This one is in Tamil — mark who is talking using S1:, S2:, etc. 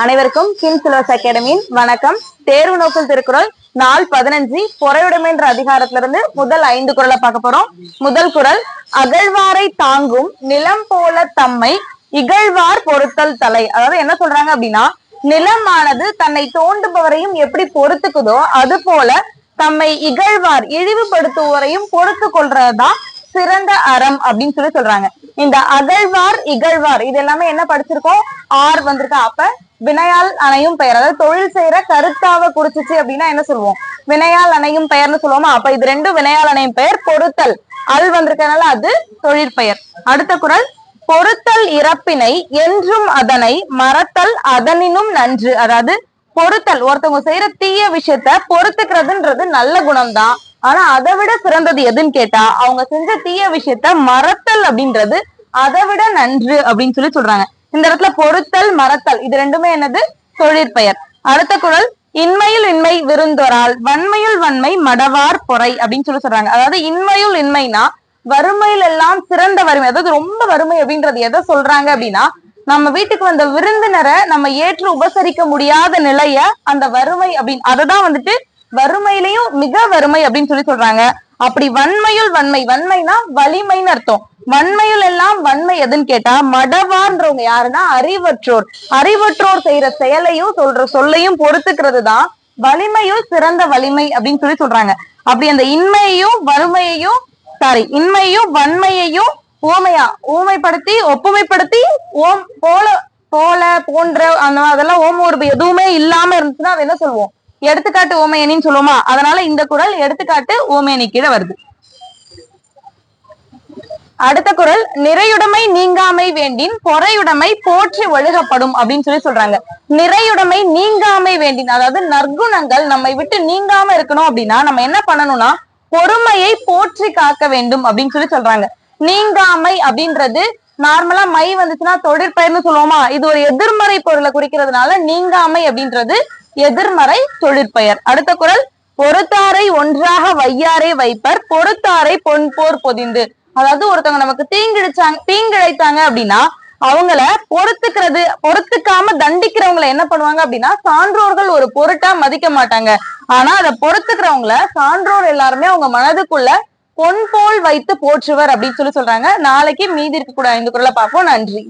S1: அனைவருக்கும் கிங் சிலோஸ் அகாடமியின் வணக்கம் தேர்வு நோக்கில் திருக்குறள் நாள் பதினஞ்சு பொறையுடைமை என்ற அதிகாரத்திலிருந்து முதல் ஐந்து குரலை பார்க்க போறோம் முதல் குரல் அகழ்வாரை தாங்கும் நிலம் போல தம்மை இகழ்வார் பொருத்தல் தலை அதாவது என்ன சொல்றாங்க அப்படின்னா நிலமானது தன்னை தோண்டுபவரையும் எப்படி பொறுத்துக்குதோ அது போல தம்மை இகழ்வார் இழிவுபடுத்துவோரையும் பொறுத்து கொள்றதுதான் சிறந்த அறம் அப்படின்னு சொல்லி சொல்றாங்க இந்த அகழ்வார் இகழ்வார் இது எல்லாமே என்ன படிச்சிருக்கோம் ஆர் வந்திருக்கா அப்ப வினையால் அணையும் பெயர் அதாவது தொழில் செய்யற கருத்தாவை குறிச்சிச்சு அப்படின்னா என்ன சொல்லுவோம் வினையால் அணையும் பெயர்னு சொல்லுவோமா அப்ப இது ரெண்டும் வினையால் அணையும் பெயர் பொருத்தல் அல் வந்திருக்கனால அது தொழிற்பெயர் அடுத்த குரல் பொருத்தல் இறப்பினை என்றும் அதனை மறத்தல் அதனினும் நன்று அதாவது பொருத்தல் ஒருத்தவங்க செய்யற தீய விஷயத்த பொறுத்துக்கிறதுன்றது நல்ல குணம்தான் ஆனா அதை விட சிறந்தது எதுன்னு கேட்டா அவங்க செஞ்ச தீய விஷயத்த மறத்தல் அப்படின்றது அதை விட நன்று அப்படின்னு சொல்லி சொல்றாங்க இந்த இடத்துல பொருத்தல் மறத்தல் இது ரெண்டுமே என்னது தொழிற்பெயர் அடுத்த குரல் இன்மையில் இன்மை விருந்தொரால் வன்மையுள் வன்மை மடவார் பொறை அப்படின்னு சொல்லி சொல்றாங்க அதாவது இன்மையுள் இன்மைனா வறுமையில எல்லாம் சிறந்த வறுமை அதாவது ரொம்ப வறுமை அப்படின்றது எதை சொல்றாங்க அப்படின்னா நம்ம வீட்டுக்கு வந்த விருந்தினரை நம்ம ஏற்று உபசரிக்க முடியாத நிலைய அந்த வறுமை அப்படின்னு அதை தான் வந்துட்டு வறுமையிலையும் மிக வறுமை அப்படின்னு சொல்லி சொல்றாங்க அப்படி வன்மையுள் வன்மை வன்மைனா வலிமைன்னு அர்த்தம் வன்மையுள் எல்லாம் வன்மை எதுன்னு கேட்டா மடவான்றவங்க யாருன்னா அறிவற்றோர் அறிவற்றோர் செய்யற செயலையும் சொல்ற சொல்லையும் பொறுத்துக்கிறது தான் வலிமையுள் சிறந்த வலிமை அப்படின்னு சொல்லி சொல்றாங்க அப்படி அந்த இன்மையையும் வறுமையையும் சாரி இன்மையையும் வன்மையையும் ஓமையா ஓமைப்படுத்தி ஒப்புமைப்படுத்தி ஓம் போல போல போன்ற அந்த அதெல்லாம் ஓம் ஒரு எதுவுமே இல்லாம இருந்துச்சுன்னா அதை என்ன சொல்லுவோம் எடுத்துக்காட்டு ஓமையணின்னு சொல்லுவோமா அதனால இந்த குரல் எடுத்துக்காட்டு ஓமையணி கீழே வருது அடுத்த குரல் நிறையுடைமை நீங்காமை வேண்டின் பொறையுடைமை போற்றி ஒழுகப்படும் அப்படின்னு சொல்லி சொல்றாங்க நிறையுடைமை நீங்காமை வேண்டின் அதாவது நற்குணங்கள் நம்மை விட்டு நீங்காம இருக்கணும் அப்படின்னா நம்ம என்ன பண்ணணும்னா பொறுமையை போற்றி காக்க வேண்டும் அப்படின்னு சொல்லி சொல்றாங்க நீங்காமை அப்படின்றது நார்மலா மை வந்துச்சுன்னா தொழிற்பயர்னு சொல்லுவோமா இது ஒரு எதிர்மறை பொருளை குறிக்கிறதுனால நீங்காமை அப்படின்றது எதிர்மறை தொழிற்பெயர் அடுத்த குரல் பொறுத்தாரை ஒன்றாக வையாரே வைப்பர் பொறுத்தாரை போர் பொதிந்து அதாவது ஒருத்தவங்க நமக்கு தீங்கிழிச்சாங்க தீங்கிழைத்தாங்க அப்படின்னா அவங்கள பொறுத்துக்கிறது பொறுத்துக்காம தண்டிக்கிறவங்களை என்ன பண்ணுவாங்க அப்படின்னா சான்றோர்கள் ஒரு பொருட்டா மதிக்க மாட்டாங்க ஆனா அதை பொறுத்துக்கிறவங்கள சான்றோர் எல்லாருமே அவங்க மனதுக்குள்ள பொன் போல் வைத்து போற்றுவர் அப்படின்னு சொல்லி சொல்றாங்க நாளைக்கு மீதி இருக்கக்கூடாது இந்த குரலை பார்ப்போம் நன்றி